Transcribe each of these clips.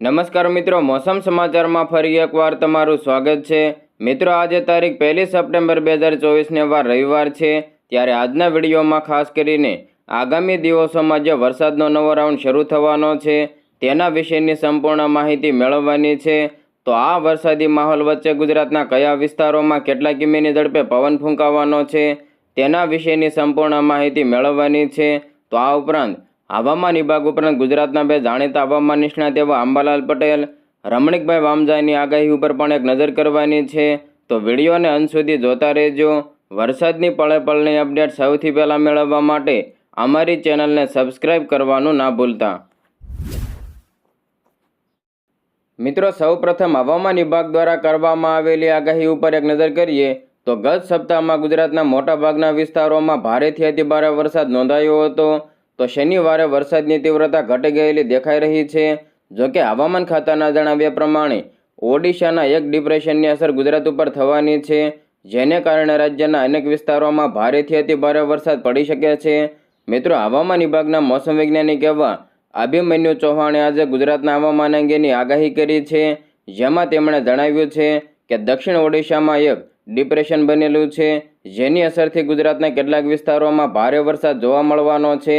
નમસ્કાર મિત્રો, મોસમ સમાચારમાં ફરી એકવાર તમારું સ્વાગત છે. મિત્રો, આજે તારીખ પહેલી સપ્ટેમ્બર બે હજાર ચોવીસને વાર રવિવાર છે. ત્યારે આજના વિડીયોમાં ખાસ કરીને આગામી દિવસોમાં જે વરસાદનો નવો રાઉન્ડ શરૂ થવાનો છે, તેના વિશેની સંપૂર્ણ માહિતી મેળવવાની છે. તો આ વરસાદી માહોલ વચ્ચે ગુજરાતના કયા વિસ્તારોમાં કેટલા કિમીની ઝડપે પવન ફૂંકાવાનો છે, તેના વિશેની સંપૂર્ણ માહિતી મેળવવાની છે. તો આ ઉપરાંત હવામાન વિભાગ ઉપરાંત ગુજરાતના બે જાણીતા હવામાન નિષ્ણાત એવા અંબાલાલ પટેલ, રમણીકભાઈ વામજાની આગાહી ઉપર પણ એક નજર કરવાની છે. તો વિડીયોને અંત સુધી જોતા રહેજો. વરસાદની પળે પળની અપડેટ સૌથી પહેલાં મેળવવા માટે અમારી ચેનલને સબસ્ક્રાઇબ કરવાનું ના ભૂલતા. મિત્રો, સૌપ્રથમ હવામાન વિભાગ દ્વારા કરવામાં આવેલી આગાહી ઉપર એક નજર કરીએ, તો ગત સપ્તાહમાં ગુજરાતના મોટાભાગના વિસ્તારોમાં ભારેથી અતિભારે વરસાદ નોંધાયો હતો. તો શનિવારે વરસાદની તીવ્રતા ઘટી ગયેલી દેખાઈ રહી છે. જોકે હવામાન ખાતાના જણાવ્યા પ્રમાણે, ઓડિશાના એક ડિપ્રેશનની અસર ગુજરાત ઉપર થવાની છે, જેને કારણે રાજ્યના અનેક વિસ્તારોમાં ભારેથી અતિ ભારે વરસાદ પડી શકે છે. મિત્રો, હવામાન વિભાગના મોસમ વૈજ્ઞાનિક એવા અભિમન્યુ ચૌહાણે આજે ગુજરાતના હવામાન અંગેની આગાહી કરી છે, જેમાં તેમણે જણાવ્યું છે કે દક્ષિણ ઓડિશામાં એક ડિપ્રેશન બનેલું છે, જેની અસરથી ગુજરાતના કેટલાક વિસ્તારોમાં ભારે વરસાદ જોવા મળવાનો છે.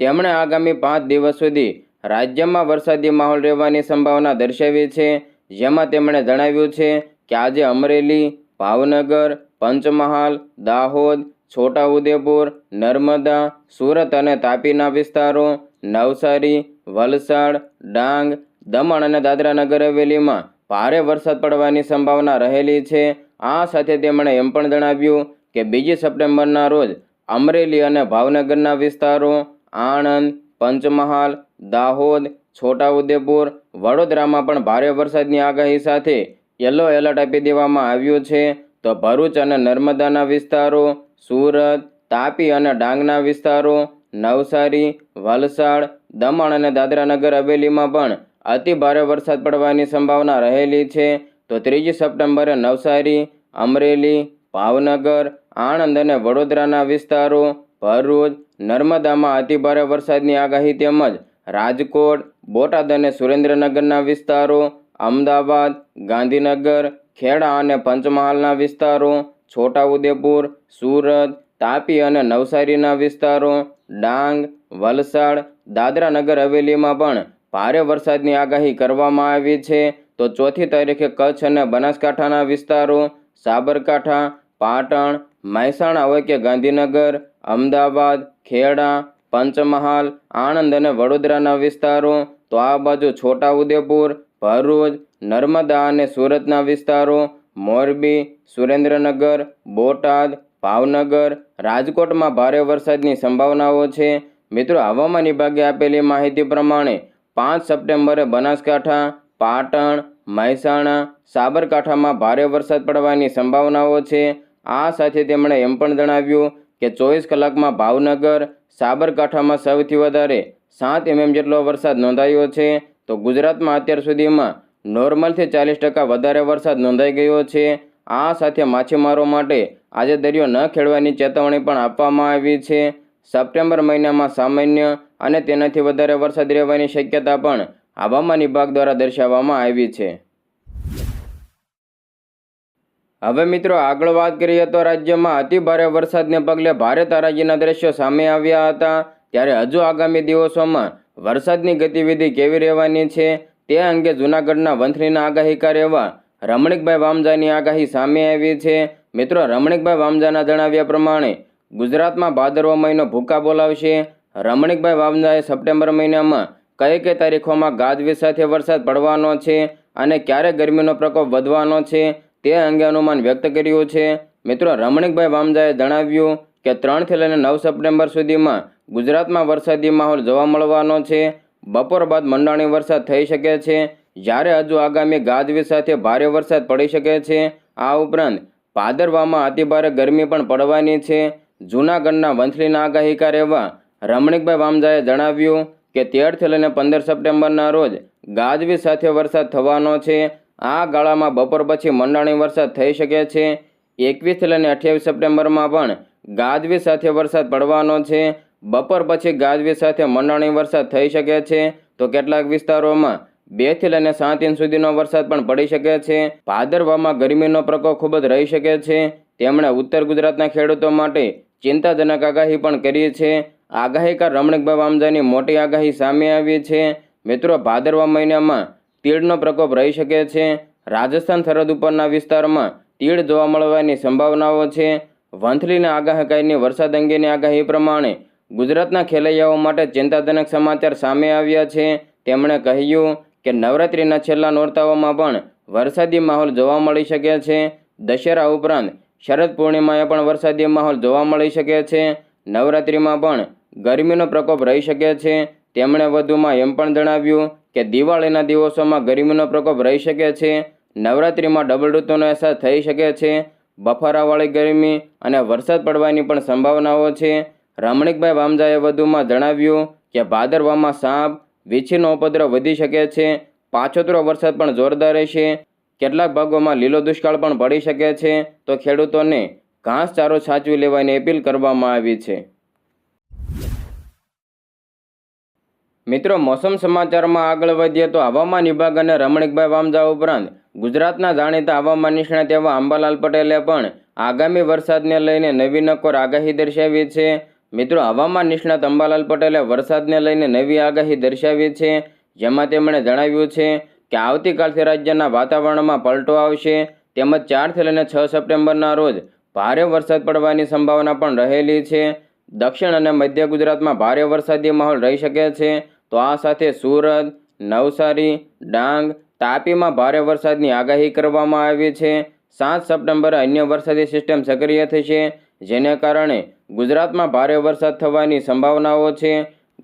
તેમણે આગામી પાંચ દિવસ સુધી રાજ્યમાં વરસાદી માહોલ રહેવાની સંભાવના દર્શાવી છે, જેમાં તેમણે જણાવ્યું છે કે આજે અમરેલી, ભાવનગર, પંચમહાલ, દાહોદ, છોટાઉદેપુર, નર્મદા, સુરત અને તાપીના વિસ્તારો, નવસારી, વલસાડ, ડાંગ, દમણ અને દાદરા નગર હવેલીમાં ભારે વરસાદ પડવાની સંભાવના રહેલી છે. આ સાથે તેમણે એમ પણ જણાવ્યું કે બીજી સપ્ટેમ્બરના રોજ અમરેલી અને ભાવનગરના વિસ્તારો આણંદ, પંચમહાલ, દાહોદ, છોટાઉદેપુર, વડોદરામાં પણ ભારે વરસાદની આગાહી સાથે યલો એલર્ટ આપી દેવામાં આવ્યું છે. તો ભરૂચ અને નર્મદાના વિસ્તારો, સુરત, તાપી અને ડાંગના વિસ્તારો, નવસારી, વલસાડ, દમણ અને દાદરા નગર હવેલીમાં પણ અતિ ભારે વરસાદ પડવાની સંભાવના રહેલી છે. તો ત્રીજી સપ્ટેમ્બરે નવસારી, અમરેલી, ભાવનગર, આણંદ અને વડોદરાના વિસ્તારો ભરૂચ, નર્મદામાં અતિભારે વરસાદની આગાહી તેમજ રાજકોટ, બોટાદ અને સુરેન્દ્રનગરના વિસ્તારો, અમદાવાદ, ગાંધીનગર, ખેડા અને પંચમહાલના વિસ્તારો, છોટાઉદેપુર, સુરત, તાપી અને નવસારીના વિસ્તારો, ડાંગ, વલસાડ દાદરા નગર હવેલીમાં પણ ભારે વરસાદની આગાહી કરવામાં આવી છે. તો ચોથી તારીખે કચ્છ અને બનાસકાંઠાના વિસ્તારો, સાબરકાંઠા, પાટણ, મહેસાણા હોય કે ગાંધીનગર અમદાવાદ, ખેડા, પંચમહાલ, આણંદ અને વડોદરાના વિસ્તારો. તો આ બાજુ છોટાઉદેપુર, ભરૂચ, નર્મદા અને સુરતના વિસ્તારો. મોરબી, સુરેન્દ્રનગર, બોટાદ, ભાવનગર. રાજકોટમાં ભારે વરસાદની સંભાવનાઓ છે. મિત્રો, હવામાન વિભાગે આપેલી માહિતી પ્રમાણે પાંચ સપ્ટેમ્બરે બનાસકાંઠા, પાટણ, મહેસાણા, સાબરકાંઠામાં ભારે વરસાદ પડવાની સંભાવનાઓ છે. આ સાથે તેમણે એમ પણ જણાવ્યું કે ચોવીસ કલાકમાં ભાવનગર, સાબરકાંઠામાં સૌથી વધારે સાત એમએમ જેટલો વરસાદ નોંધાયો છે. તો ગુજરાતમાં અત્યાર સુધીમાં નોર્મલથી ચાલીસ ટકા વધારે વરસાદ નોંધાઈ ગયો છે. આ સાથે માછીમારો માટે આજે દરિયો ન ખેડવાની ચેતવણી પણ આપવામાં આવી છે. સપ્ટેમ્બર મહિનામાં સામાન્ય અને તેનાથી વધારે વરસાદ રહેવાની શક્યતા પણ હવામાન વિભાગ દ્વારા દર્શાવવામાં આવી છે. હવે મિત્રો, આગળ વાત કરીએ તો રાજ્યમાં અતિભારે વરસાદને પગલે ભારે તારાજીના દ્રશ્યો સામે આવ્યા હતા. ત્યારે હજુ આગામી દિવસોમાં વરસાદની ગતિવિધિ કેવી રહેવાની છે તે અંગે જૂનાગઢના વંથલીના આગાહીકાર એવા રમણીકભાઈ વામજાની આગાહી સામે આવી છે. મિત્રો, રમણીકભાઈ વામજાના જણાવ્યા પ્રમાણે ગુજરાતમાં ભાદરવો મહિનો ભૂકા બોલાવશે. રમણીકભાઈ વામજાએ સપ્ટેમ્બર મહિનામાં કઈ કઈ તારીખોમાં ગાજવીજ સાથે વરસાદ પડવાનો છે અને ક્યારે ગરમીનો પ્રકોપ વધવાનો છે તે અંગે અનુમાન વ્યક્ત કર્યું છે. મિત્રો, રમણીકભાઈ વામજાએ જણાવ્યું કે ત્રણથી લઈને નવ સપ્ટેમ્બર સુધીમાં ગુજરાતમાં વરસાદી માહોલ જોવા મળવાનો છે. બપોર બાદ મંડાણી વરસાદ થઈ શકે છે. જ્યારે હજુ આગામી ગાજવીજ સાથે ભારે વરસાદ પડી શકે છે. આ ઉપરાંત ભાદરવામાં અતિભારે ગરમી પણ પડવાની છે. જૂનાગઢના વંથલીના આગાહીકાર એવા રમણીકભાઈ વામજાએ જણાવ્યું કે તેરથી લઈને પંદર સપ્ટેમ્બરના રોજ ગાજવીજ સાથે વરસાદ થવાનો છે. આ ગાળામાં બપોર પછી મંડાણી વરસાદ થઈ શકે છે. એકવીસથી લઈને અઠ્યાવીસ સપ્ટેમ્બરમાં પણ ગાજવી સાથે વરસાદ પડવાનો છે. બપોર પછી ગાજવી સાથે મંડાણી વરસાદ થઈ શકે છે. તો કેટલાક વિસ્તારોમાં બેથી લઈને સાત ઇંચ સુધીનો વરસાદ પણ પડી શકે છે. ભાદરવામાં ગરમીનો પ્રકોપ ખૂબ જ રહી શકે છે. તેમણે ઉત્તર ગુજરાતના ખેડૂતો માટે ચિંતાજનક આગાહી પણ કરી છે. આગાહીકાર રમણીકભાઈ વામજાની મોટી આગાહી સામે આવી છે. મિત્રો, ભાદરવા મહિનામાં તીડનો પ્રકોપ રહી શકે છે. રાજસ્થાન સરહદ ઉપરના વિસ્તારમાં તીડ જોવા મળવાની સંભાવનાઓ છે. વંથલીના આગાહીકારની વરસાદ અંગેની આગાહી પ્રમાણે ગુજરાતના ખેલૈયાઓ માટે ચિંતાજનક સમાચાર સામે આવ્યા છે. તેમણે કહ્યું કે નવરાત્રિના છેલ્લા નોરતાઓમાં પણ વરસાદી માહોલ જોવા મળી શકે છે. દશેરા ઉપરાંત શરદ પૂર્ણિમાએ પણ વરસાદી માહોલ જોવા મળી શકે છે. નવરાત્રિમાં પણ ગરમીનો પ્રકોપ રહી શકે છે. તેમણે વધુમાં એમ પણ જણાવ્યું કે દિવાળીના દિવસોમાં ગરમીનો પ્રકોપ રહી શકે છે, નવરાત્રિમાં ડબલ ઋતુનો અહેસાસ થઈ શકે છે, બફારાવાળી ગરમી અને વરસાદ પડવાની પણ સંભાવનાઓ છે. રમણીકભાઈ વામજાએ વધુમાં જણાવ્યું કે ભાદરવામાં સાપ વીછીનો ઉપદ્રવ વધી શકે છે, પાછોતરો વરસાદ પણ જોરદાર રહેશે. કેટલાક ભાગોમાં લીલો દુષ્કાળ પણ પડી શકે છે, તો ખેડૂતોને ઘાસચારો સાચવી લેવાની અપીલ કરવામાં આવી છે. મિત્રો, મોસમ સમાચારમાં આગળ વધીએ તો હવામાન વિભાગ અને રમણીકભાઈ વામજા ઉપરાંત ગુજરાતના જાણીતા હવામાન નિષ્ણાત એવા અંબાલાલ પટેલે પણ આગામી વરસાદને લઈને નવી નકોર આગાહી દર્શાવી છે. મિત્રો, હવામાન નિષ્ણાત અંબાલાલ પટેલે વરસાદને લઈને નવી આગાહી દર્શાવી છે. જેમાં તેમણે જણાવ્યું છે કે આવતીકાલથી રાજ્યના વાતાવરણમાં પલટો આવશે. તેમજ ચારથી લઈને છ સપ્ટેમ્બરના રોજ ભારે વરસાદ પડવાની સંભાવના પણ રહેલી છે. દક્ષિણ અને મધ્ય ગુજરાતમાં ભારે વરસાદી માહોલ રહી શકે છે. તો આ સાથે સુરત, નવસારી, ડાંગ, તાપીમાં ભારે વરસાદની આગાહી કરવામાં આવી છે. સાત સપ્ટેમ્બરે અન્ય વરસાદી સિસ્ટમ સક્રિય થશે, જેને કારણે ગુજરાતમાં ભારે વરસાદ થવાની સંભાવનાઓ છે.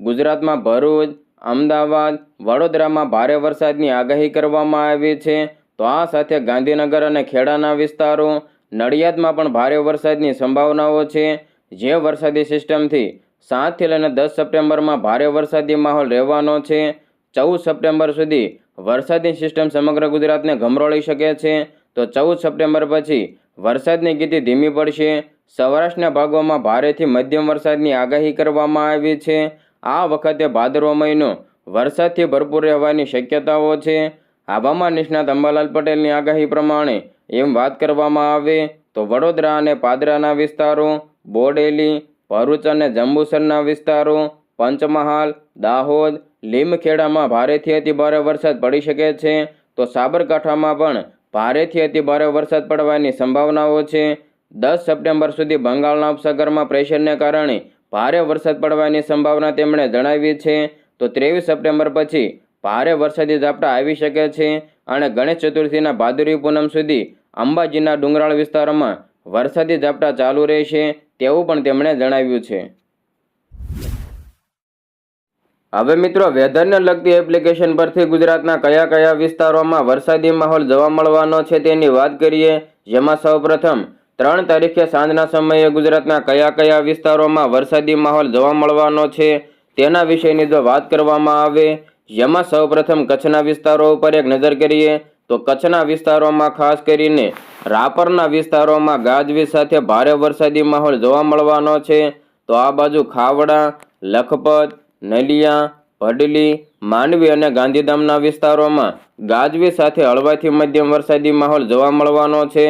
ગુજરાતમાં ભરૂચ, અમદાવાદ, વડોદરામાં ભારે વરસાદની આગાહી કરવામાં આવી છે. તો આ સાથે ગાંધીનગર અને ખેડાના વિસ્તારો, નડિયાદમાં પણ ભારે વરસાદની સંભાવનાઓ છે. જે વરસાદી સિસ્ટમથી સાતથી લઈને દસ સપ્ટેમ્બરમાં ભારે વરસાદી માહોલ રહેવાનો છે. ચૌદ સપ્ટેમ્બર સુધી વરસાદની સિસ્ટમ સમગ્ર ગુજરાતને ગમરોળી શકે છે. તો ચૌદ સપ્ટેમ્બર પછી વરસાદની ગીતિ ધીમી પડશે. સૌરાષ્ટ્રના ભાગોમાં ભારેથી મધ્યમ વરસાદની આગાહી કરવામાં આવી છે. આ વખતે ભાદરવો મહિનો વરસાદથી ભરપૂર રહેવાની શક્યતાઓ છે. હવામાન નિષ્ણાત અંબાલાલ પટેલની આગાહી પ્રમાણે એમ વાત કરવામાં આવે તો વડોદરા અને પાદરાના વિસ્તારો, બોડેલી ભરૂચ અને જંબુસરના વિસ્તારો, પંચમહાલ, દાહોદ, લીમખેડામાં ભારેથી અતિ ભારે વરસાદ પડી શકે છે. તો સાબરકાંઠામાં પણ ભારેથી અતિ ભારે વરસાદ પડવાની સંભાવનાઓ છે. દસ સપ્ટેમ્બર સુધી બંગાળના ઉપસાગરમાં પ્રેશરને કારણે ભારે વરસાદ પડવાની સંભાવના તેમણે જણાવી છે. તો ત્રેવીસ સપ્ટેમ્બર પછી ભારે વરસાદી ઝાપટા આવી શકે છે અને ગણેશ ચતુર્થીના ભાદુરી પૂનમ સુધી અંબાજીના ડુંગરાળ વિસ્તારોમાં વરસાદી ઝાપટા ચાલુ રહેશે. તેવું પણ તેમણે જણાવ્યું છે. હવે મિત્રો વેધરને લગતી એપ્લિકેશન પરથી ગુજરાતના કયા કયા વિસ્તારોમાં વરસાદી માહોલ જોવા મળવાનો છે તેની વાત કરીએ, જેમાં સૌપ્રથમ ત્રણ તારીખે સાંજના સમયે ગુજરાતના કયા કયા વિસ્તારોમાં વરસાદી માહોલ જોવા મળવાનો છે તેના વિશેની જો વાત કરવામાં આવે, જેમાં સૌપ્રથમ કચ્છના વિસ્તારો ઉપર એક નજર કરીએ તો કચ્છના વિસ્તારોમાં ખાસ કરીને રાપરના વિસ્તારોમાં ગાજવીજ સાથે ભારે વરસાદી માહોલ જોવા મળવાનો છે. તો આ બાજુ ખાવડા, લખપત, નલિયા ભડલી માંડવી અને ગાંધીધામના વિસ્તારોમાં ગાજવી સાથે હળવાથી મધ્યમ વરસાદી માહોલ જોવા મળવાનો છે.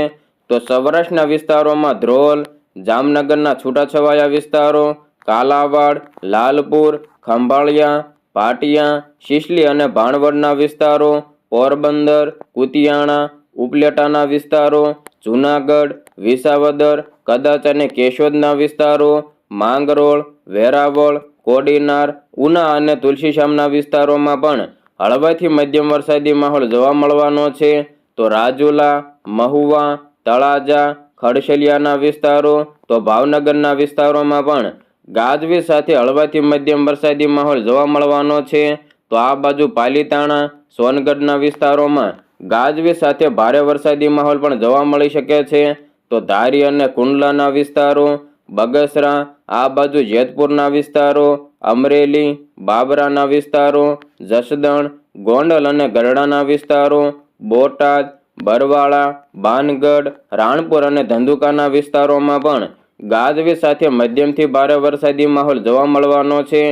તો સૌરાષ્ટ્રના વિસ્તારોમાં ધ્રોલ, જામનગરના છૂટાછવાયા વિસ્તારો, કાલાવાડ, લાલપુર, ખંભાળિયા, પાટિયા, શિશલી અને ભાણવડના વિસ્તારો પોરબંદર, કુતિયાણા, ઉપલેટાના વિસ્તારો, જૂનાગઢ, વિસાવદર, કદાચ અને કેશોદના વિસ્તારો, માંગરોળ, વેરાવળ, કોડીનાર, ઉના અને તુલસીશ્યામના વિસ્તારોમાં પણ હળવાથી મધ્યમ વરસાદી માહોલ જોવા મળવાનો છે. તો રાજુલા, મહુવા, તળાજા, ખડશલિયાના વિસ્તારો, તો ભાવનગરના વિસ્તારોમાં પણ ગાજવી સાથે હળવાથી મધ્યમ વરસાદી માહોલ જોવા મળવાનો છે. તો આ બાજુ પાલીતાણા, સોનગઢના વિસ્તારોમાં ગાજવી સાથે ભારે વરસાદી માહોલ પણ જોવા મળી શકે છે. તો ધારી અને કુંડલાના વિસ્તારો, બગસરા, આ બાજુ જેતપુરના વિસ્તારો, અમરેલી, બાબરાના વિસ્તારો, જસદણ, ગોંડલ અને ગરડાના વિસ્તારો, બોટાદ, બરવાળા બાનગઢ રાણપુર અને ધંધુકાના વિસ્તારોમાં પણ ગાજવી સાથે મધ્યમથી ભારે વરસાદી માહોલ જોવા મળવાનો છે.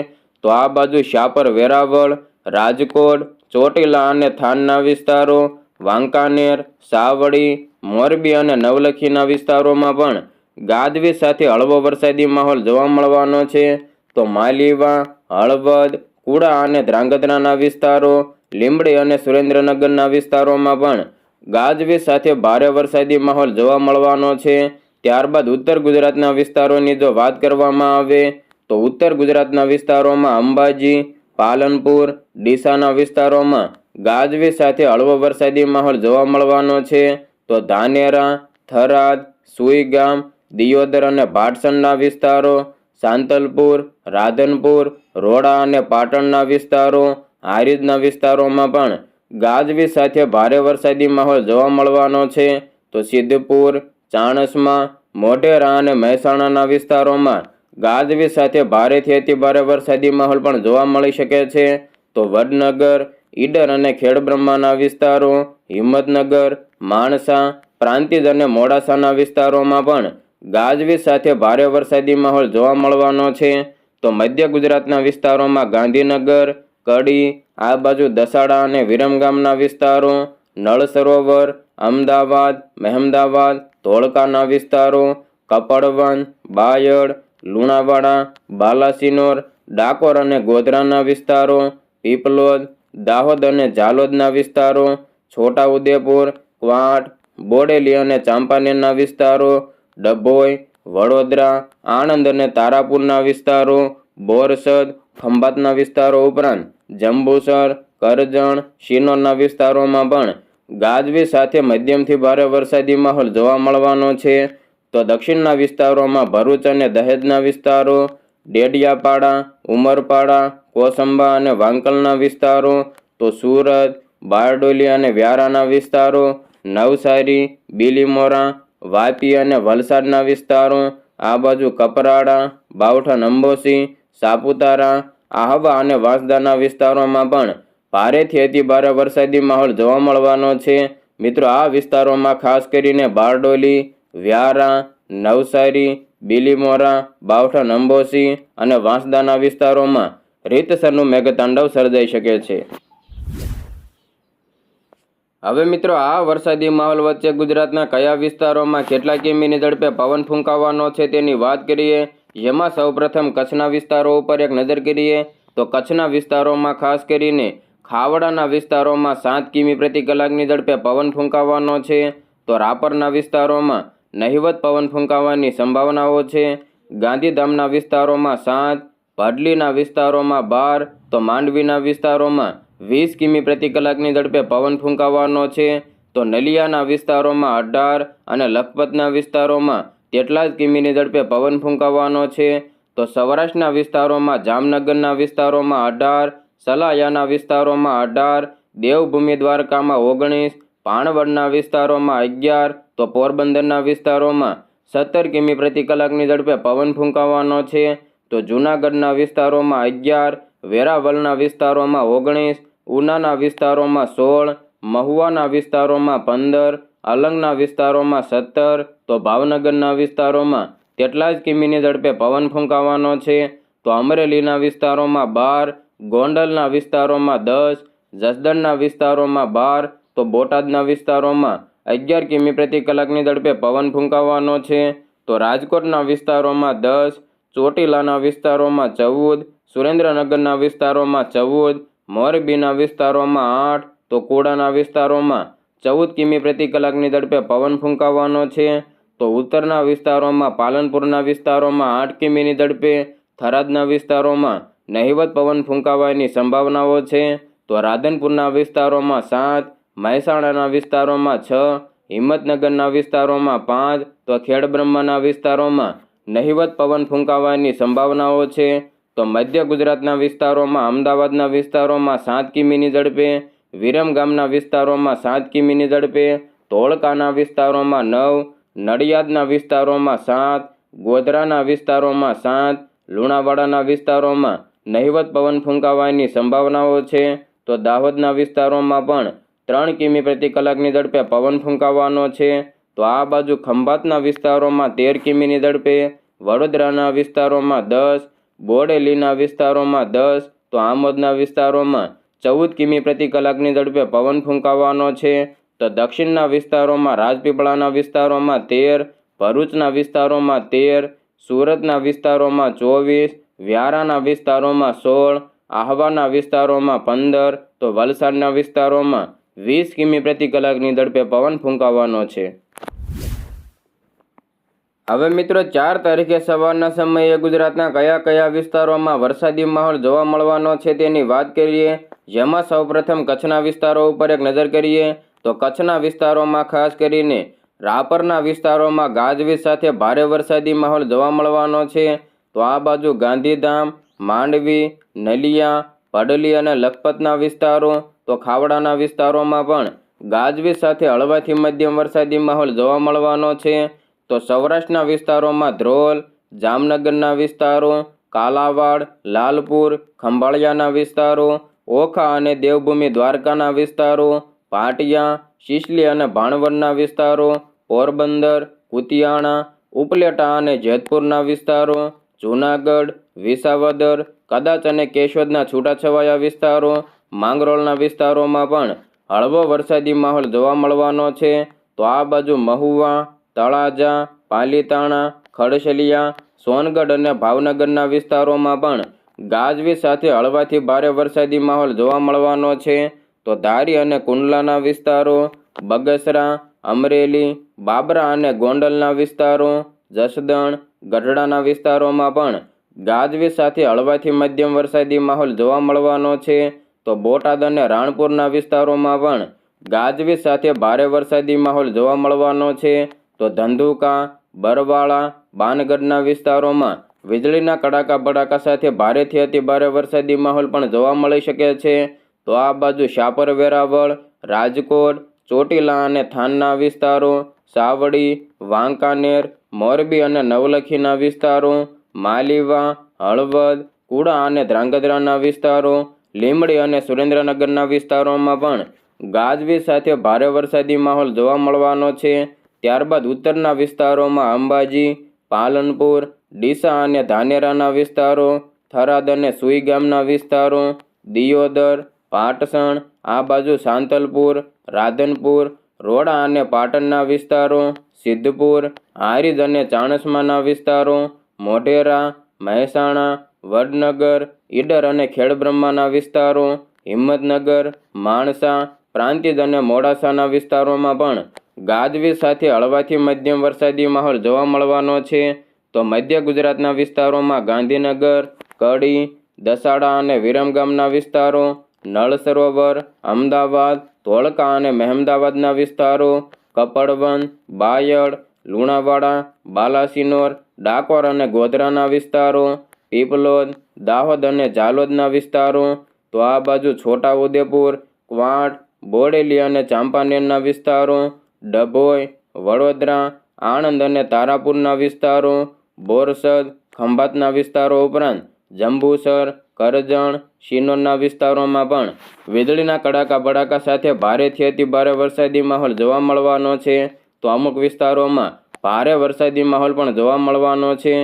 તો આ બાજુ શાપર વેરાવળ, રાજકોટ, ચોટીલા અને થાનના વિસ્તારો, વાંકાનેર, સાવડી, મોરબી અને નવલખીના વિસ્તારોમાં પણ ગાજવીજ સાથે હળવો વરસાદી માહોલ જોવા મળવાનો છે. તો માલીવા, હળવદ, કુડા અને ધ્રાંગધ્રાના વિસ્તારો, લીંબડી અને સુરેન્દ્રનગરના વિસ્તારોમાં પણ ગાજવી સાથે ભારે વરસાદી માહોલ જોવા મળવાનો છે. ત્યારબાદ ઉત્તર ગુજરાતના વિસ્તારોની જો વાત કરવામાં આવે તો ઉત્તર ગુજરાતના વિસ્તારોમાં અંબાજી, પાલનપુર, ડીસાના વિસ્તારોમાં ગાજવીજ સાથે હળવો વરસાદી માહોલ જોવા મળવાનો છે. તો ધાનેરા, થરાદ, સુઈગામ, દિયોદર અને ભાટસણના વિસ્તારો, સાંતલપુર, રાધનપુર, રોડા અને પાટણના વિસ્તારો, હારીજના વિસ્તારોમાં પણ ગાજવીજ સાથે ભારે વરસાદી માહોલ જોવા મળવાનો છે. તો સિદ્ધપુર, ચાણસમાં, મોઢેરા અને મહેસાણાના વિસ્તારોમાં ગાજવીજ સાથે ભારેથી અતિ ભારે વરસાદી માહોલ પણ જોવા મળી શકે છે. તો વડનગર, ઈડર અને ખેડબ્રહ્માના વિસ્તારો, હિંમતનગર, માણસા, પ્રાંતિજ અને મોડાસાના વિસ્તારોમાં પણ ગાજવીજ સાથે ભારે વરસાદી માહોલ જોવા મળવાનો છે. તો મધ્ય ગુજરાતના વિસ્તારોમાં ગાંધીનગર, કડી, આ બાજુ દસાડા અને વિરમગામના વિસ્તારો, નળ સરોવર, અમદાવાદ, મહેમદાવાદ, ધોળકાના વિસ્તારો કપડવન બાયડ લુણાવાડા, બાલાસિનોર, ડાકોર અને ગોધરાના વિસ્તારો, પીપલોદ, દાહોદ અને ઝાલોદના વિસ્તારો, છોટાઉદેપુર, ક્વાંટ, બોડેલી અને ચાંપાનેરના વિસ્તારો, ડભોઈ, વડોદરા, આણંદ અને તારાપુરના વિસ્તારો, બોરસદ, ખંભાતના વિસ્તારો ઉપરાંત જંબુસર, કરજણ, શિનોરના વિસ્તારોમાં પણ ગાજવી સાથે મધ્યમથી ભારે વરસાદી માહોલ જોવા મળવાનો છે. તો દક્ષિણના વિસ્તારોમાં ભરૂચ અને દહેજના વિસ્તારો, ડેડિયાપાડા, ઉમરપાડા, કોસંબા અને વાંકલના વિસ્તારો, તો સુરત, બારડોલી અને વ્યારાના વિસ્તારો, નવસારી, બીલીમોરા, વાપી અને વલસાડના વિસ્તારો, આ બાજુ કપરાડા, બાવઠા નંબોસી, સાપુતારા, આહવા અને વાંસદાના વિસ્તારોમાં પણ ભારેથી અતિ ભારે વરસાદી માહોલ જોવા મળવાનો છે. મિત્રો, આ વિસ્તારોમાં ખાસ કરીને બારડોલી વ્યારા, નવસારી, બીલીમોરા, બાવઠા, નંબોસી અને વાંસદાના વિસ્તારોમાં રીતસરનું મેઘતાંડવ સર્જાઈ શકે છે. હવે મિત્રો, આ વરસાદી માહોલ વચ્ચે ગુજરાતના કયા વિસ્તારોમાં કેટલા કિમીની ઝડપે પવન ફૂંકાવાનો છે તેની વાત કરીએ, જેમાં સૌપ્રથમ કચ્છના વિસ્તારો ઉપર એક નજર કરીએ, તો કચ્છના વિસ્તારોમાં ખાસ કરીને ખાવડાના વિસ્તારોમાં સાત કિમી પ્રતિ કલાકની ઝડપે પવન ફૂંકાવાનો છે, તો રાપરના વિસ્તારોમાં નહિવત પવન ફૂંકાવાની સંભાવનાઓ છે. ગાંધીધામના વિસ્તારોમાં સાત ભાડલીના વિસ્તારોમાં બાર, તો માંડવીના વિસ્તારોમાં વીસ કિમી પ્રતિ કલાકની ઝડપે પવન ફૂંકાવાનો છે. તો નલિયાના વિસ્તારોમાં અઢાર અને લખપતના વિસ્તારોમાં તેટલા જ કિમીની ઝડપે પવન ફૂંકાવાનો છે. તો સૌરાષ્ટ્રના વિસ્તારોમાં, જામનગરના વિસ્તારોમાં અઢાર, સલાયાના વિસ્તારોમાં અઢાર, દેવભૂમિ દ્વારકામાં ઓગણીસ ભાણવડના વિસ્તારોમાં અગિયાર તો પોરબંદરના વિસ્તારોમાં સત્તર કિમી પ્રતિ કલાકની ઝડપે પવન ફૂંકાવાનો છે. તો જૂનાગઢના વિસ્તારોમાં અગિયાર વેરાવલના વિસ્તારોમાં ઓગણીસ, ઉનાના વિસ્તારોમાં સોળ, મહુવાના વિસ્તારોમાં પંદર, અલંગના વિસ્તારોમાં સત્તર, તો ભાવનગરના વિસ્તારોમાં તેટલા જ કિમીની ઝડપે પવન ફૂંકાવાનો છે. તો અમરેલીના વિસ્તારોમાં બાર, ગોંડલના વિસ્તારોમાં દસ, જસદણના વિસ્તારોમાં બાર, તો બોટાદના વિસ્તારોમાં અગિયાર કિમી પ્રતિ કલાકની ઝડપે પવન ફૂંકાવાનો છે. તો રાજકોટના વિસ્તારોમાં દસ, ચોટીલાના વિસ્તારોમાં ચૌદ, સુરેન્દ્રનગરના વિસ્તારોમાં ચૌદ, મોરબીના વિસ્તારોમાં આઠ, તો કોડાના વિસ્તારોમાં ચૌદ કિમી પ્રતિ કલાકની ઝડપે પવન ફૂંકાવાનો છે. તો ઉત્તરના વિસ્તારોમાં પાલનપુરના વિસ્તારોમાં આઠ કિમીની ઝડપે, થરાદના વિસ્તારોમાં નહિવત પવન ફૂંકાવાની સંભાવનાઓ છે. તો રાધનપુરના વિસ્તારોમાં સાત મહેસાણાના વિસ્તારોમાં છ, હિંમતનગરના વિસ્તારોમાં પાંચ, તો ખેડબ્રહ્માના વિસ્તારોમાં નહિવત પવન ફૂંકાવાની સંભાવનાઓ છે. તો મધ્ય ગુજરાતના વિસ્તારોમાં, અમદાવાદના વિસ્તારોમાં સાત કિમીની ઝડપે વિરમગામના વિસ્તારોમાં સાત કિમીની ઝડપે, ધોળકાના વિસ્તારોમાં નવ, નડિયાદના વિસ્તારોમાં સાત, ગોધરાના વિસ્તારોમાં સાત, લુણાવાડાના વિસ્તારોમાં નહિવત પવન ફૂંકાવાની સંભાવનાઓ છે. તો દાહોદના વિસ્તારોમાં પણ ત્રણ કિમી પ્રતિ કલાકની ઝડપે પવન ફૂંકાવાનો છે. તો આ બાજુ ખંભાતના વિસ્તારોમાં તેર કિમીની ઝડપે, વડોદરાના વિસ્તારોમાં દસ, બોડેલીના વિસ્તારોમાં દસ, તો આમોદના વિસ્તારોમાં ચૌદ કિમી પ્રતિ કલાકની ઝડપે પવન ફૂંકાવાનો છે. તો દક્ષિણના વિસ્તારોમાં રાજપીપળાના વિસ્તારોમાં તેર, ભરૂચના વિસ્તારોમાં તેર, સુરતના વિસ્તારોમાં ચોવીસ, વ્યારાના વિસ્તારોમાં સોળ, આહવાના વિસ્તારોમાં પંદર, તો વલસાડના વિસ્તારોમાં વીસ કિમી પ્રતિ કલાકની ઝડપે પવન ફૂંકાવાનો છે. હવે મિત્રો, ચાર તારીખે સવારના સમયે ગુજરાતના કયા કયા વિસ્તારોમાં વરસાદી માહોલ જોવા મળવાનો છે તેની વાત કરીએ. જેમાં સૌપ્રથમ કચ્છના વિસ્તારો ઉપર એક નજર કરીએ, તો કચ્છના વિસ્તારોમાં ખાસ કરીને રાપરના વિસ્તારોમાં ગાજવીજ સાથે ભારે વરસાદી માહોલ જોવા મળવાનો છે. તો આ બાજુ ગાંધીધામ, માંડવી, નલિયા પડલી અને લખપતના વિસ્તારો, તો ખાવડાના વિસ્તારોમાં પણ ગાજવીજ સાથે હળવાથી મધ્યમ વરસાદી માહોલ જોવા મળવાનો છે. તો સૌરાષ્ટ્રના વિસ્તારોમાં ધ્રોલ, જામનગરના વિસ્તારો, કાલાવાડ, લાલપુર, ખંભાળિયાના વિસ્તારો, ઓખા અને દેવભૂમિ દ્વારકાના વિસ્તારો, પાટિયા, શિશલી અને ભાણવડના વિસ્તારો, પોરબંદર, કુતિયાણા, ઉપલેટા અને જેતપુરના વિસ્તારો, જૂનાગઢ, વિસાવદર કદાચ અને કેશોદના છૂટાછવાયા વિસ્તારો, માંગરોળના વિસ્તારોમાં પણ હળવો વરસાદી માહોલ જોવા મળવાનો છે. તો આ બાજુ મહુવા, તળાજા, પાલીતાણા, ખડસલિયા, સોનગઢ અને ભાવનગરના વિસ્તારોમાં પણ ગાજવી સાથે હળવાથી ભારે વરસાદી માહોલ જોવા મળવાનો છે. તો ધારી અને કુંડલાના વિસ્તારો, બગસરા, અમરેલી, બાબરા અને ગોંડલના વિસ્તારો, જસદણ, ગઢડાના વિસ્તારોમાં પણ ગાજવીજ સાથે હળવાથી મધ્યમ વરસાદી માહોલ જોવા મળવાનો છે. તો બોટાદ અને રાણપુરના વિસ્તારોમાં પણ ગાજવીજ સાથે ભારે વરસાદી માહોલ જોવા મળવાનો છે. તો ધંધુકા, બરવાળા, બાનગઢના વિસ્તારોમાં વીજળીના કડાકા બડાકા સાથે ભારેથી અતિ ભારે વરસાદી માહોલ પણ જોવા મળી શકે છે. તો આ બાજુ શાપર, વેરાવળ, રાજકોટ, ચોટીલા અને થાનના વિસ્તારો, સાવડી, વાંકાનેર, મોરબી અને નવલખીના વિસ્તારો માલીવા, હળવદ, કુડા અને ધ્રાંગધ્રાના વિસ્તારો, લીંબડી અને સુરેન્દ્રનગરના વિસ્તારોમાં પણ ગાજવીજ સાથે ભારે વરસાદી માહોલ જોવા મળવાનો છે. ત્યારબાદ ઉત્તરના વિસ્તારોમાં અંબાજી, પાલનપુર, ડીસા અને ધાનેરાના વિસ્તારો, થરાદ અને સુઈ ગામના વિસ્તારો, દિયોદર, પાટસણ, આ બાજુ સાંતલપુર, રાધનપુર, રોડા અને પાટણના વિસ્તારો, સિદ્ધપુર, હારીજ અને ચાણસ્માના વિસ્તારો મોઢેરા, મહેસાણા, વડનગર, ઈડર અને ખેડબ્રહ્માના વિસ્તારો, હિંમતનગર, માણસા, પ્રાંતિજ અને મોડાસાના વિસ્તારોમાં પણ ગાજવીજ સાથે હળવાથી મધ્યમ વરસાદી માહોલ જોવા મળવાનો છે. તો મધ્ય ગુજરાતના વિસ્તારોમાં ગાંધીનગર, કડી, દસાડા અને વિરમગામના વિસ્તારો, નળ સરોવર, અમદાવાદ, ધોળકા અને મહેમદાવાદના વિસ્તારો કપડવન બાયડ, લુણાવાડા, બાલાસિનોર ડાકોર અને ગોધરાના વિસ્તારો, પીપલોદ, દાહોદ અને ઝાલોદના વિસ્તારો, તો આ બાજુ છોટા ઉદેપુર ક્વાંટ, બોડેલી અને ચાંપાનેરના વિસ્તારો, ડભોઈ, વડોદરા, આણંદ અને તારાપુરના વિસ્તારો, બોરસદ, ખંભાતના વિસ્તારો ઉપરાંત જંબુસર, કરજણ, શિનોરના વિસ્તારોમાં પણ વીજળીના કડાકા બડાકા સાથે ભારેથી અતિ ભારે વરસાદી માહોલ જોવા મળવાનો છે. તો અમુક વિસ્તારોમાં ભારે વરસાદી માહોલ પણ જોવા મળવાનો છે.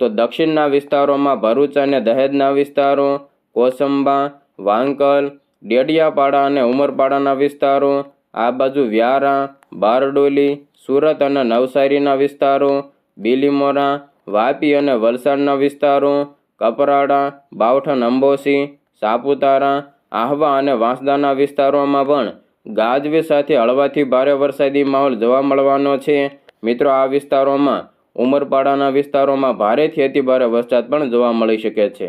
તો દક્ષિણના વિસ્તારોમાં ભરૂચ અને દહેજના વિસ્તારો, કોસંબા, વાંકલ, ડેડિયાપાડા અને ઉમરપાડાના વિસ્તારો, આ બાજુ વ્યારા, બારડોલી, સુરત અને નવસારીના વિસ્તારો, બીલીમોરા, વાપી અને વલસાડના વિસ્તારો, કપરાડા બાવઠન અંબોસી સાપુતારા, આહવા અને વાંસદાના વિસ્તારોમાં પણ ગાજવી સાથે હળવાથી ભારે વરસાદી માહોલ જોવા મળવાનો છે. મિત્રો, આ વિસ્તારોમાં, ઉમરપાડાના વિસ્તારોમાં ભારેથી અતિ ભારે વરસાદ પણ જોવા મળી શકે છે.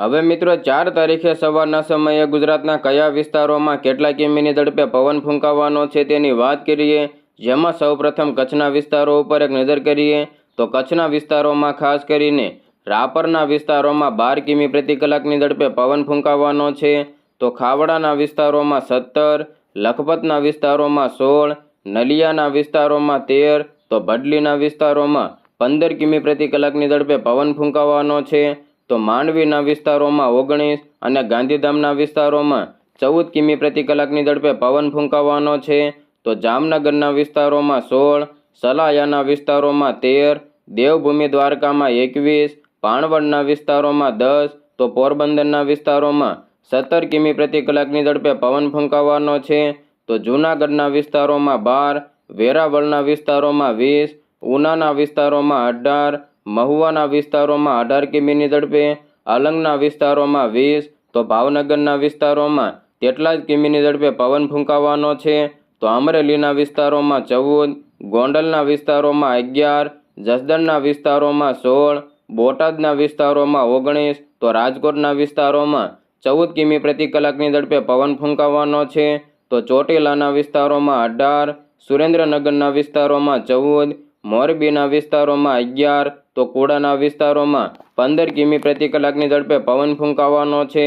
હવે મિત્રો, ચાર તારીખે સવારના સમયે ગુજરાતના કયા વિસ્તારોમાં કેટલા કિમીની ઝડપે પવન ફૂંકાવાનો છે તેની વાત કરીએ, જેમાં સૌપ્રથમ કચ્છના વિસ્તારો ઉપર એક નજર કરીએ, તો કચ્છના વિસ્તારોમાં ખાસ કરીને રાપરના વિસ્તારોમાં બાર કિમી પ્રતિ કલાકની ઝડપે પવન ફૂંકાવાનો છે, તો ખાવડાના વિસ્તારોમાં સત્તર, લખપતના વિસ્તારોમાં સોળ નલિયાના વિસ્તારોમાં તેર, તો ભડલીના વિસ્તારોમાં પંદર કિમી પ્રતિ કલાકની ઝડપે પવન ફૂંકાવાનો છે. તો માંડવીના વિસ્તારોમાં ઓગણીસ અને ગાંધીધામના વિસ્તારોમાં ચૌદ કિમી પ્રતિ કલાકની ઝડપે પવન ફૂંકાવાનો છે. તો જામનગરના વિસ્તારોમાં સોળ, સલાયાના વિસ્તારોમાં તેર, દેવભૂમિ દ્વારકામાં એકવીસ, પાણવડના વિસ્તારોમાં દસ, તો પોરબંદરના વિસ્તારોમાં સત્તર કિમી પ્રતિ કલાકની ઝડપે પવન ફૂંકાવાનો છે. તો જૂનાગઢના વિસ્તારોમાં બાર, વેરાવળના વિસ્તારોમાં વીસ, ઉનાના વિસ્તારોમાં અઢાર, મહુવાના વિસ્તારોમાં અઢાર કિમીની ઝડપે અલંગના વિસ્તારોમાં વીસ, તો ભાવનગરના વિસ્તારોમાં તેટલા જ કિમીની ઝડપે પવન ફૂંકાવાનો છે. તો અમરેલીના વિસ્તારોમાં ચૌદ, ગોંડલના વિસ્તારોમાં અગિયાર, જસદણના વિસ્તારોમાં સોળ, બોટાદના વિસ્તારોમાં ઓગણીસ, તો રાજકોટના વિસ્તારોમાં ચૌદ કિમી પ્રતિ કલાકની ઝડપે પવન ફૂંકાવાનો છે. તો ચોટીલાના વિસ્તારોમાં અઢાર, સુરેન્દ્રનગરના વિસ્તારોમાં ચૌદ, મોરબીના વિસ્તારોમાં અગિયાર, તો કુડાના વિસ્તારોમાં પંદર કિમી પ્રતિ કલાકની ઝડપે પવન ફૂંકાવાનો છે.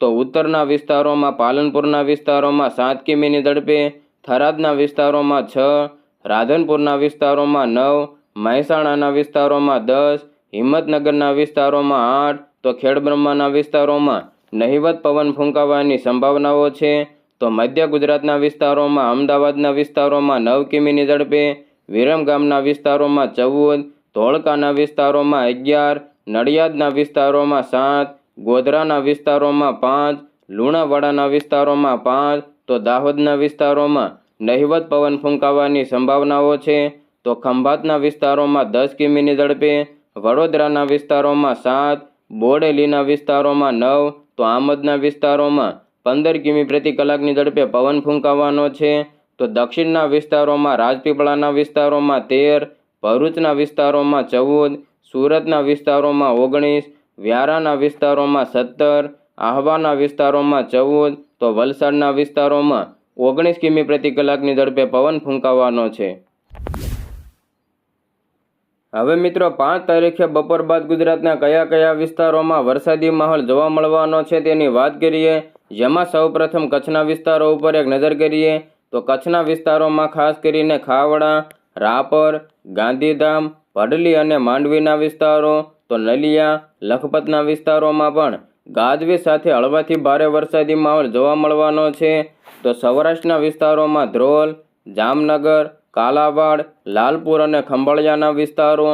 તો ઉત્તરના વિસ્તારોમાં પાલનપુરના વિસ્તારોમાં સાત કિમીની ઝડપે, થરાદના વિસ્તારોમાં છ, રાધનપુરના વિસ્તારોમાં નવ, મહેસાણાના વિસ્તારોમાં દસ, હિંમતનગરના વિસ્તારોમાં આઠ, તો ખેડબ્રહ્માના વિસ્તારોમાં નહિવત પવન ફૂંકાવાની સંભાવનાઓ છે. તો મધ્ય ગુજરાતના વિસ્તારોમાં, અમદાવાદના વિસ્તારોમાં નવ કિમીની ઝડપે વિરમગામના વિસ્તારોમાં ચૌદ, ધોળકાના વિસ્તારોમાં અગિયાર, નડિયાદના વિસ્તારોમાં સાત, ગોધરાના વિસ્તારોમાં પાંચ, લુણાવાડાના વિસ્તારોમાં પાંચ, તો દાહોદના વિસ્તારોમાં નહિવત પવન ફૂંકાવાની સંભાવનાઓ છે. તો ખંભાતના વિસ્તારોમાં દસ કિમીની ઝડપે, વડોદરાના વિસ્તારોમાં સાત, બોડેલીના વિસ્તારોમાં નવ, તો આમદના વિસ્તારોમાં પંદર કિમી પ્રતિ કલાકની ઝડપે પવન ફૂંકાવાનો છે. તો દક્ષિણના વિસ્તારોમાં રાજપીપળાના વિસ્તારોમાં તેર, ભરૂચના વિસ્તારોમાં ચૌદ, સુરતના વિસ્તારોમાં ઓગણીસ, વ્યારાના વિસ્તારોમાં સત્તર, આહવાના વિસ્તારોમાં ચૌદ, તો વલસાડના વિસ્તારોમાં ઓગણીસ કિમી પ્રતિ કલાકની ઝડપે પવન ફૂંકાવાનો છે. હવે મિત્રો પાંચ તારીખે બપોર બાદ ગુજરાતના કયા કયા વિસ્તારોમાં વરસાદી માહોલ જોવા મળવાનો છે તેની વાત કરીએ. જેમાં સૌપ્રથમ કચ્છના વિસ્તારો ઉપર એક નજર કરીએ તો કચ્છના વિસ્તારોમાં ખાસ કરીને ખાવડા, રાપર, ગાંધીધામ ભડલી અને માંડવીના વિસ્તારો, તો નલિયા, લખપતના વિસ્તારોમાં પણ ગાજવી સાથે હળવાથી ભારે વરસાદી માહોલ જોવા મળવાનો છે. તો સૌરાષ્ટ્રના વિસ્તારોમાં ધ્રોલ, જામનગર, કાલાવાડ, લાલપુર અને ખંભાળિયાના વિસ્તારો,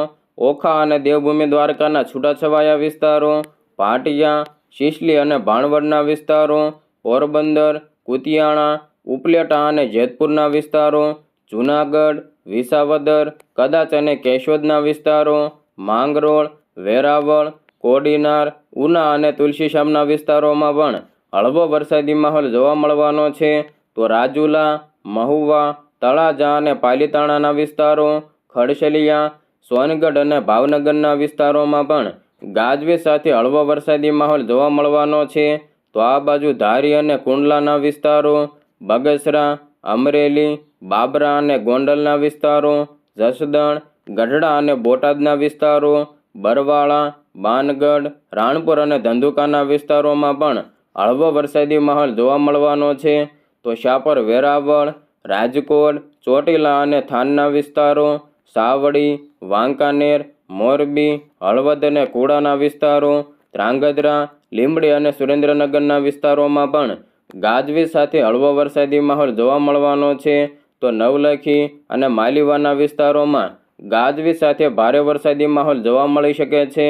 ઓખા અને દેવભૂમિ દ્વારકાના છૂટાછવાયા વિસ્તારો ભાટિયા શિશલી અને ભાણવડના વિસ્તારો, પોરબંદર, કુતિયાણા, ઉપલેટા અને જેતપુરના વિસ્તારો, જૂનાગઢ, વિસાવદર, કદાચ અને કેશોદના વિસ્તારો, માંગરોળ, વેરાવળ, કોડીનાર, ઉના અને તુલસીશામના વિસ્તારોમાં પણ હળવો વરસાદી માહોલ જોવા મળવાનો છે. તો રાજુલા, મહુવા, તળાજા અને પાલીતાણાના વિસ્તારો, ખડશલિયા, સોનગઢ અને ભાવનગરના વિસ્તારોમાં પણ ગાજવીજ સાથે હળવો વરસાદી માહોલ જોવા મળવાનો છે. તો આ બાજુ ધારી અને કુંડલાના વિસ્તારો, બગસરા, અમરેલી, બાબરા અને ગોંડલના વિસ્તારો, જસદણ, ગઢડા અને બોટાદના વિસ્તારો, બરવાળા, બાનગઢ, રાણપુર અને ધંધુકાના વિસ્તારોમાં પણ હળવો વરસાદી માહોલ જોવા મળવાનો છે. તો શાપર વેરાવળ, રાજકોટ, ચોટીલા અને થાનના વિસ્તારો, સાવડી, વાંકાનેર મોરબી, હળવદ અને કુડાના વિસ્તારો, ધ્રાંગધ્રા, લીંબડી અને સુરેન્દ્રનગરના વિસ્તારોમાં પણ ગાજવીજ સાથે હળવો વરસાદી માહોલ જોવા મળવાનો છે. તો નવલખી અને માલીવાના વિસ્તારોમાં ગાજવીજ સાથે ભારે વરસાદી માહોલ જોવા મળી શકે છે.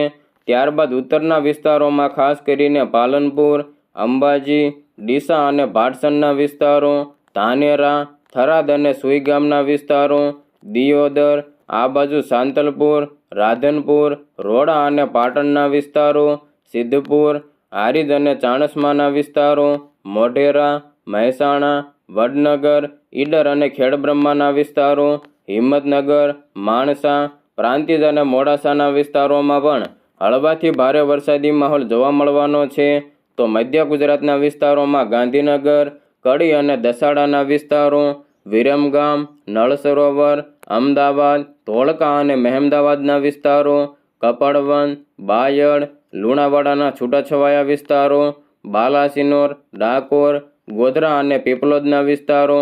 ત્યારબાદ ઉત્તરના વિસ્તારોમાં ખાસ કરીને પાલનપુર, અંબાજી, ડીસા અને ભાટસણના વિસ્તારો, ધાનેરા, થરાદ અને સુઈગામના વિસ્તારો દિયોદર, આ બાજુ સાંતલપુર, રાધનપુર, રોડા અને પાટણના વિસ્તારો, સિદ્ધપુર હારીજ અને ચાણસ્માના વિસ્તારો, મોઢેરા, મહેસાણા, વડનગર, ઈડર અને ખેડબ્રહ્માના વિસ્તારો, હિંમતનગર, માણસા, પ્રાંતિજ અને મોડાસાના વિસ્તારોમાં પણ હળવાથી ભારે વરસાદી માહોલ જોવા મળવાનો છે. તો મધ્ય ગુજરાતના વિસ્તારોમાં ગાંધીનગર, કડી અને દસાડાના વિસ્તારો વિરમગામ, નળ સરોવર, અમદાવાદ, ધોળકા અને મહેમદાવાદના વિસ્તારો કપડવન બાયડ, લુણાવાડાના છૂટાછવાયા વિસ્તારો, બાલાસિનોર, ડાકોર, ગોધરા અને પીપલોદના વિસ્તારો,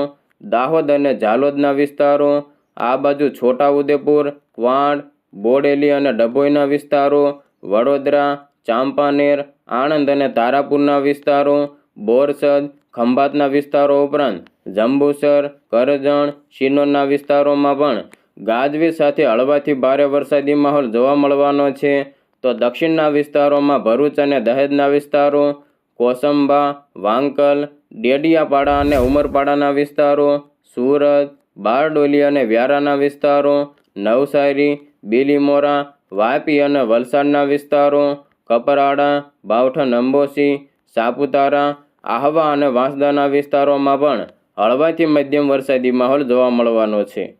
દાહોદ અને ઝાલોદના વિસ્તારો, આ બાજુ છોટાઉદેપુર ક્વાંટ બોડેલી અને ડભોઈના વિસ્તારો, વડોદરા, ચાંપાનેર, આણંદ અને તારાપુરના વિસ્તારો, બોરસદ, ખંભાતના વિસ્તારો ઉપરાંત જંબુસર, કરજણ, શિનોરના વિસ્તારોમાં પણ ગાજવીજ સાથે હળવાથી ભારે વરસાદી માહોલ જોવા મળવાનો છે. તો દક્ષિણના વિસ્તારોમાં ભરૂચ અને દહેજના વિસ્તારો, કોસંબા, વાંકલ, ડેડિયાપાડા અને ઉમરપાડાના વિસ્તારો, સુરત, બારડોલી અને વ્યારાના વિસ્તારો, નવસારી, બીલીમોરા, વાપી અને વલસાડના વિસ્તારો, કપરાડા, બાવઠા અંબોસી સાપુતારા, આહવા અને વાંસદાના વિસ્તારોમાં પણ હળવાથી મધ્યમ વરસાદી માહોલ જોવા મળવાનો છે.